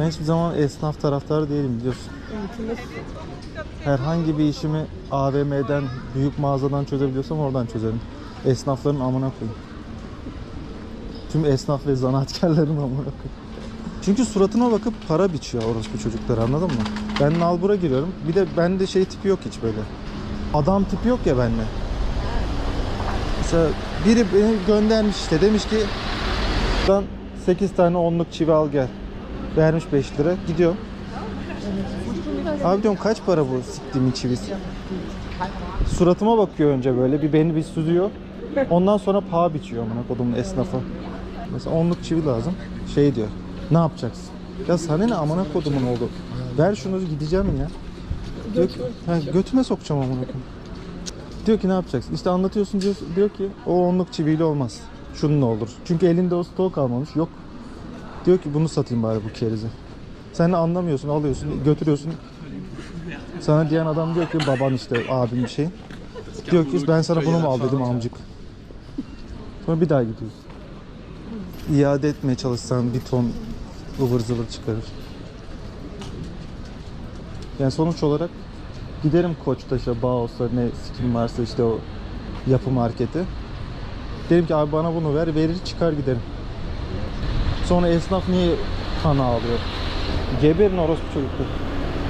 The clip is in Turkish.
Ben hiçbir zaman esnaf taraftarı değilim biliyorsun. Herhangi bir işimi AVM'den, büyük mağazadan çözebiliyorsam oradan çözerim. Esnafların amına koyayım. Tüm esnaf ve zanaatkarların amına koyayım. Çünkü suratına bakıp para biçiyor orospu çocuklar anladın mı? Ben nalbura giriyorum. Bir de bende şey tipi yok hiç böyle. Adam tipi yok ya bende. Mesela biri beni göndermiş işte demiş ki ben 8 tane onluk çivi al gel. Vermiş 5 lira. Gidiyor. Abi diyorum kaç para bu siktiğimin çivisi? Suratıma bakıyor önce böyle bir beni bir süzüyor. Ondan sonra paha biçiyor amına kodumun esnafı. Mesela onluk çivi lazım. Şey diyor. Ne yapacaksın? Ya sana ne amına kodumun oldu? Ver şunu gideceğim ya. Diyor ki, ha, götüme sokacağım amına kodum. Diyor ki ne yapacaksın? İşte anlatıyorsun diyor, diyor ki o onluk çiviyle olmaz. Şununla olur. Çünkü elinde o stok kalmamış. Yok. Diyor ki bunu satayım bari bu kerizi. Sen anlamıyorsun, alıyorsun, götürüyorsun. Sana diyen adam diyor ki baban işte abim bir şey. Diyor ki ben sana bunu mu al dedim amcık. Sonra bir daha gidiyorsun. İade etmeye çalışsan bir ton ıvır zıvır çıkarır. Yani sonuç olarak giderim Koçtaş'a, Bağos'a ne sikim varsa işte o yapı marketi. Derim ki abi bana bunu ver, verir çıkar giderim. Sonra esnaf niye kana alıyor? Geberin orospu çocuklar.